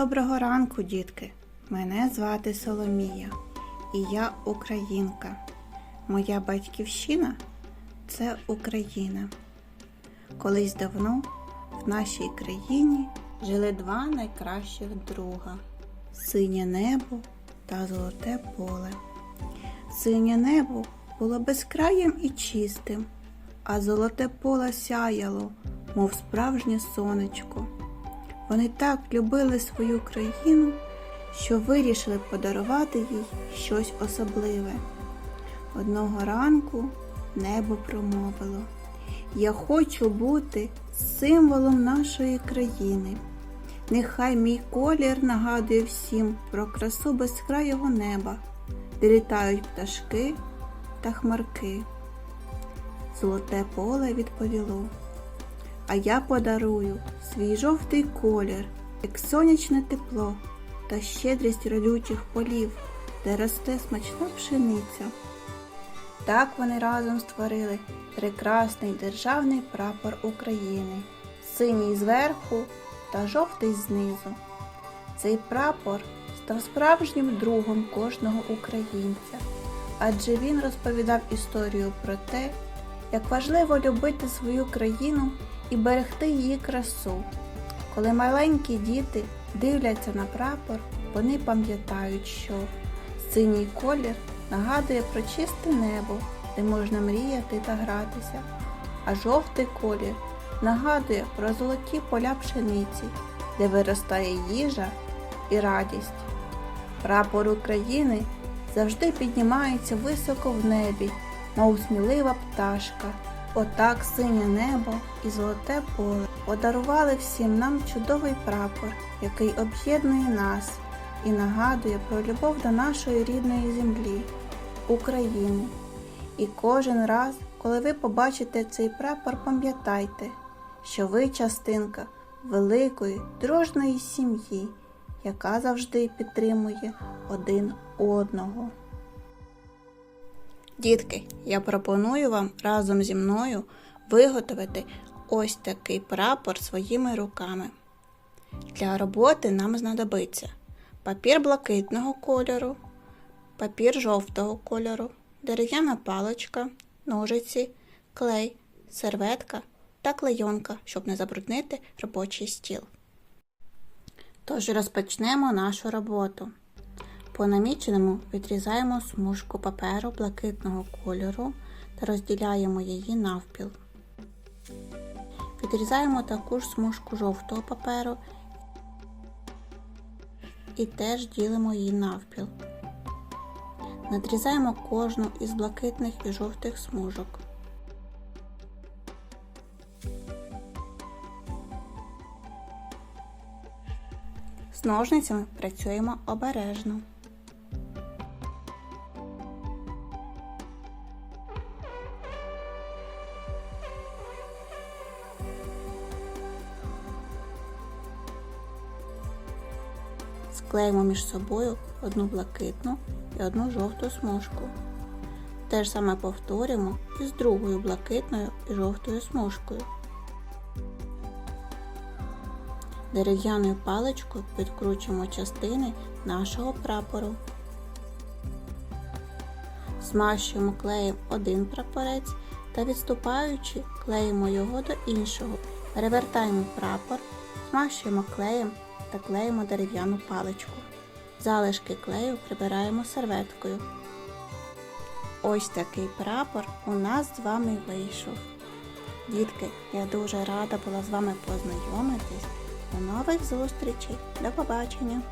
Доброго ранку, дітки! Мене звати Соломія, і я українка. Моя батьківщина це Україна. Колись давно в нашій країні жили два найкращих друга синє небо та золоте поле. Синє небо було безкраєм і чистим, а золоте поле сяяло, мов справжнє сонечко. Вони так любили свою країну, що вирішили подарувати їй щось особливе. Одного ранку небо промовило Я хочу бути символом нашої країни. Нехай мій колір нагадує всім про красу безкрайого неба, де літають пташки та хмарки. Золоте поле відповіло. А я подарую свій жовтий колір, як сонячне тепло та щедрість родючих полів, де росте смачна пшениця. Так вони разом створили прекрасний державний прапор України, синій зверху та жовтий знизу. Цей прапор став справжнім другом кожного українця, адже він розповідав історію про те, як важливо любити свою країну і берегти її красу. Коли маленькі діти дивляться на прапор, вони пам'ятають, що синій колір нагадує про чисте небо, де можна мріяти та гратися, а жовтий колір нагадує про золоті поля пшениці, де виростає їжа і радість. Прапор України завжди піднімається високо в небі, мов смілива пташка. Отак синє небо і золоте поле подарували всім нам чудовий прапор, який об'єднує нас і нагадує про любов до нашої рідної землі, України. І кожен раз, коли ви побачите цей прапор, пам'ятайте, що ви частинка великої дружної сім'ї, яка завжди підтримує один одного. Дітки, я пропоную вам разом зі мною виготовити ось такий прапор своїми руками. Для роботи нам знадобиться папір блакитного кольору, папір жовтого кольору, дерев'яна паличка, ножиці, клей, серветка та клейонка, щоб не забруднити робочий стіл. Тож розпочнемо нашу роботу. По наміченому відрізаємо смужку паперу блакитного кольору та розділяємо її навпіл. Відрізаємо таку ж смужку жовтого паперу і теж ділимо її навпіл. Надрізаємо кожну із блакитних і жовтих смужок. З ножницями працюємо обережно. Склеїмо між собою одну блакитну і одну жовту смужку. Те ж саме повторюємо і з другою блакитною і жовтою смужкою. Дерев'яною паличкою підкручуємо частини нашого прапору. Змащуємо клеєм один прапорець та відступаючи, клеїмо його до іншого. Перевертаємо прапор, змащуємо клеєм та клеїмо дерев'яну паличку. Залишки клею прибираємо серветкою. Ось такий прапор у нас з вами вийшов. Дітки, я дуже рада була з вами познайомитись. До нових зустрічей. До побачення!